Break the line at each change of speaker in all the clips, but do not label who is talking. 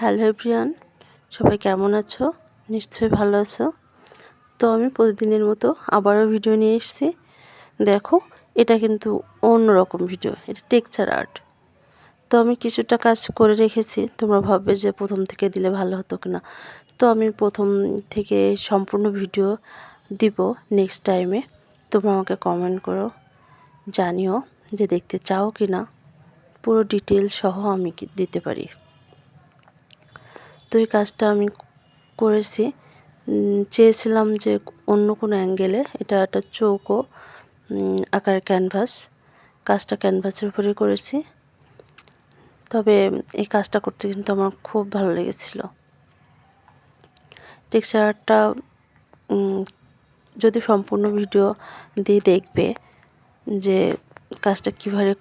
Hello everyone সবাই কেমন আছো? নিশ্চয়ই ভালো আছো। তো আমি প্রতিদিনের মতো আবারও ভিডিও নিয়ে এসেছি। দেখো, এটা কিন্তু অন্যরকম ভিডিও, এটা টেকচার আর্ট। তো আমি কিছুটা কাজ করে রেখেছি, তোমরা ভাববে যে প্রথম থেকে দিলে ভালো হতো কিনা। তো আমি প্রথম থেকে সম্পূর্ণ ভিডিও দিব নেক্সট টাইমে তোমরা আমাকে কমেন্ট করো, জানিও যে দেখতে চাও কি না পুরো ডিটেল সহ আমি দিতে পারি। এই কাজটা আমি করেছি। চেয়েছিলাম যে অন্য কোনো অ্যাঙ্গেলে এটা একটা চৌকো আকার ক্যানভাস, কাজটা ক্যানভাসের উপরে করেছি। তবে এই কাজটা করতে কিন্তু আমার খুব ভালো লেগেছিল। টেক্সচারটা যদি সম্পূর্ণ ভিডিও দিয়ে দেখবে যে কাজটা কীভাবে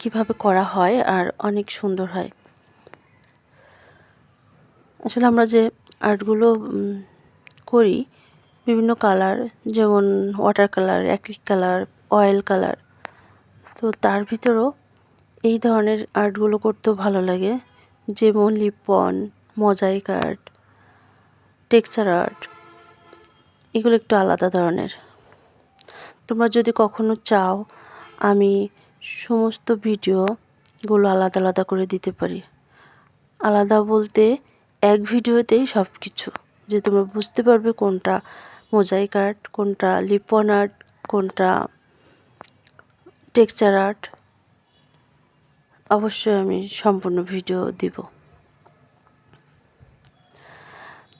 কীভাবে করা হয় আর অনেক সুন্দর হয়। আসলে আমরা যে আর্টগুলো করি, বিভিন্ন কালার, যেমন water colour acrylic colour, oil colour, তো তার ভিতরেও এই ধরনের আর্টগুলো করতেও ভালো লাগে। যেমন lippan mosaic art, texture art, এগুলো একটু আলাদা ধরনের। তোমরা যদি কখনো চাও আমি সমস্ত ভিডিওগুলো আলাদা আলাদা করে দিতে পারি। আলাদা বলতে এক ভিডিওতেই সব কিছু যে তোমরা বুঝতে পারবে কোনটা মোজাইক আর্ট কোনটা লিপন আর্ট কোনটা টেক্সচার আর্ট অবশ্যই আমি সম্পূর্ণ ভিডিও দিব।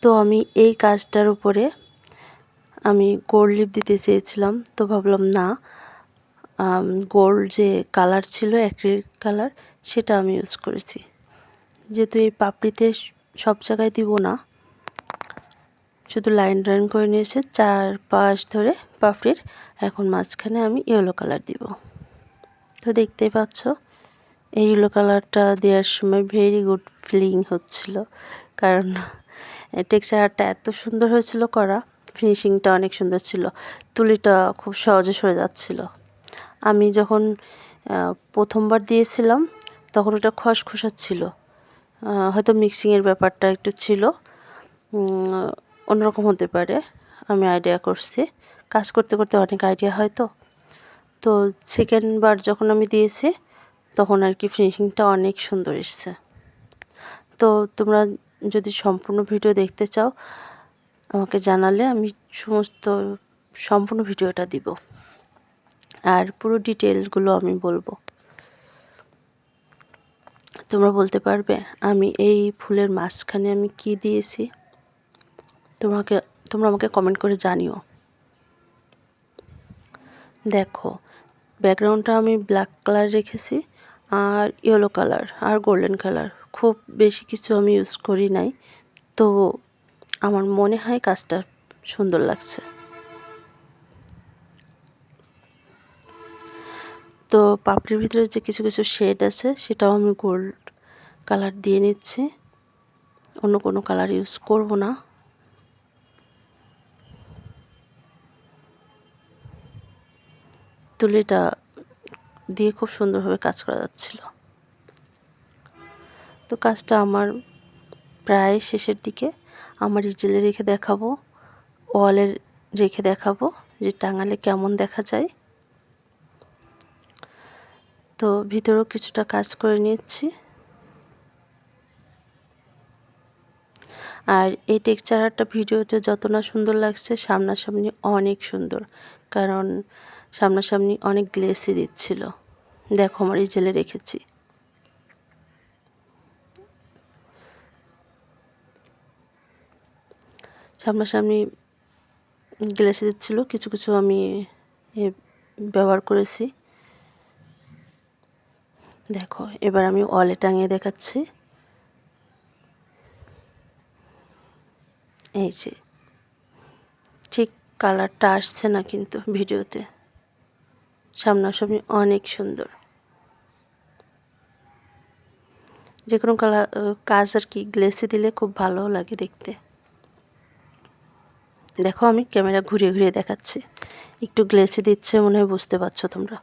তো আমি এই কাজটার উপরে আমি গোল্ড লিপ দিতে চেয়েছিলাম, তো ভাবলাম না গোল্ড যে কালার ছিল অ্যাক্রিলিক কালার সেটা আমি ইউজ করেছি। যেহেতু এই পাপড়িতে সব জায়গায় দিব না। শুধু লাইন ড্রয়িং করে নিয়েছে চার পাশ ধরে পাপড়ির। এখন মাঝখানে আমি ইয়েলো কালার দিব। তো দেখতেই পাচ্ছ, এই ইয়েলো কালারটা দেওয়ার সময় ভেরি গুড ফিলিং হচ্ছিল। কারণ টেক্সচারটা এত সুন্দর হয়েছিল করা ফিনিশিংটা অনেক সুন্দর ছিল। তুলিটা খুব সহজে সরে যাচ্ছিল। আমি যখন প্রথমবার দিয়েছিলাম, তখন ওটা খসখসাচ্ছিল। হয়তো মিক্সিংয়ের ব্যাপারটা একটু ছিল। অন্যরকম হতে পারে, আমি আইডিয়া করছি। কাজ করতে করতে অনেক আইডিয়া হয় তো। তো সেকেন্ডবার যখন আমি দিয়েছি, তখন আর কি ফিনিশিংটা অনেক সুন্দর এসছে। তো তোমরা যদি সম্পূর্ণ ভিডিও দেখতে চাও, আমাকে জানালে আমি সমস্ত সম্পূর্ণ ভিডিওটা দিব। আর পুরো ডিটেলসগুলো আমি বলব। তোমরা বলতে পারবে, আমি এই ফুলের মাঝখানে আমি কি দিয়েছি? তোমাকে, তোমরা আমাকে কমেন্ট করে জানিও। দেখো ব্যাকগ্রাউন্ডটা আমি ব্ল্যাক কালার রেখেছি আর ইয়েলো কালার আর গোল্ডেন কালার খুব বেশি কিছু আমি ইউজ করি নাই, তো আমার মনে হয় কাজটা সুন্দর লাগছে। তো পাপড়ির ভিতরে যে কিছু কিছু শেড আছে, সেটাও আমি গোল্ড কালার দিয়ে নিচ্ছি। অন্য কোনো কালার ইউজ করব না। তুলিটা দিয়ে খুব সুন্দরভাবে কাজ করা যাচ্ছিল। তো কাজটা আমার প্রায় শেষের দিকে আমার ইজেলে রেখে দেখাবো, ওয়ালে রেখে দেখাবো যে টাঙালে কেমন দেখা যায়। তো ভিতরেও কিছুটা কাজ করে নিচ্ছি আর এই টেক্সচারটা ভিডিওতে যত না সুন্দর লাগছে, সামনাসামনি অনেক সুন্দর। কারণ সামনাসামনি অনেক গ্লেসি দিচ্ছিল। দেখো আমার এই জেলে রেখেছি। সামনাসামনি গ্লেসি দিচ্ছিল, কিছু কিছু আমি ব্যবহার করেছি। দেখো, এবার আমি ওয়ালে টাঙিয়ে দেখাচ্ছি। এই যে, ঠিক কালারটা আসছে না কিন্তু ভিডিওতে। সামনাসামনি অনেক সুন্দর। যে কোনো কালার কাজ আর কি, গ্লেসে দিলে খুব ভালো লাগে দেখতে। দেখো আমি ক্যামেরা ঘুরিয়ে ঘুরিয়ে দেখাচ্ছি। একটু গ্লেসে দিচ্ছে মনে হয় বুঝতে পারছ তোমরা।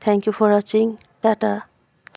Thank you for watching tata.